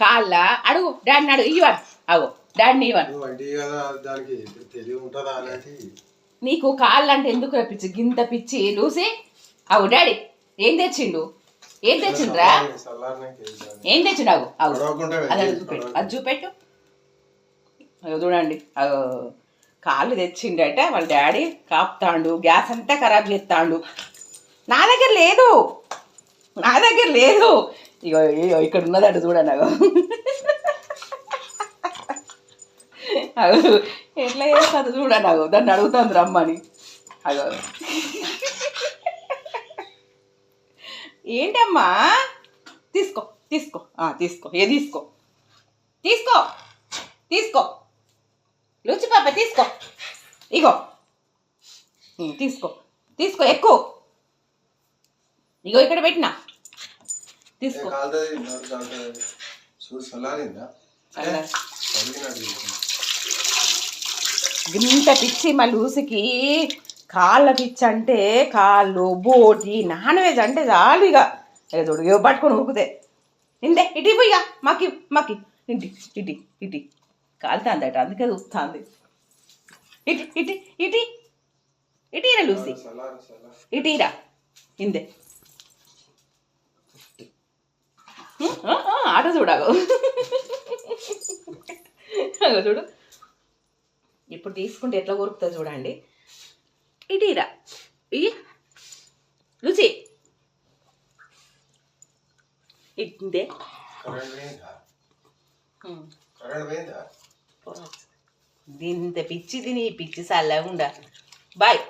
కాళ్ళ? అడుగు డాడీని అడుగు ఇవ్వను అగో డాడీని ఇవ్వను నీకు కాళ్ళు అంటే ఎందుకు రప్పించి గింత పిచ్చి లూసి. అవు డాడీ ఏం తెచ్చిండు? ఏం తెచ్చిండ్రా. ఏం తెచ్చిండు? అవు అవు అది చూపెట్టు. అది చూపెట్టు. చూడండి. కాళ్ళు తెచ్చిండట వాళ్ళ డాడీ కాపుతాండు గ్యాస్ అంతా ఖరాబ్ చేస్తాండు. నా దగ్గర లేదు. నా దగ్గర లేదు. ఇగో ఇక్కడ ఇక్కడ అటు చూడండి అగో. అగో ఎట్లా చేస్తుంది చూడండి అగో. దాన్ని అడుగుతుంది రమ్మని. అగో. ఏంటమ్మా? తీసుకో తీసుకో. ఆ, తీసుకో. ఏ తీసుకో. తీసుకో తీసుకో. రుచి పాప తీసుకో. ఇగో. తీసుకో తీసుకో ఎక్కువ. ఇగో ఇక్కడ పెట్టినా. తీసుకో. ఇంత పిచ్చి మా లూసికి కాళ్ళ పిచ్చి అంటే కాళ్ళు బోటి నాన్ వెజ్ అంటే చాలు ఇక. చూడు పట్టుకొని ఉరుకుతే ఇందే ఇటు ఇక. మాకి మాకి ఇంటి ఇటి ఇటి. కాలుతాందట అందుకే చూస్తుంది ఇటు ఇటు ఇటు. ఇటీరా లూసి. ఇటీరా ఇందే ఆట చూడాగు అగో చూడు. ఇప్పుడు తీసుకుంటే ఎట్లా కొరుకుతా చూడండి. ఇటీరా. ఈ రుచి. పోయిందా దీంత పిచ్చి తిని పిచ్చి చల్లగా ఉండ బాయ్.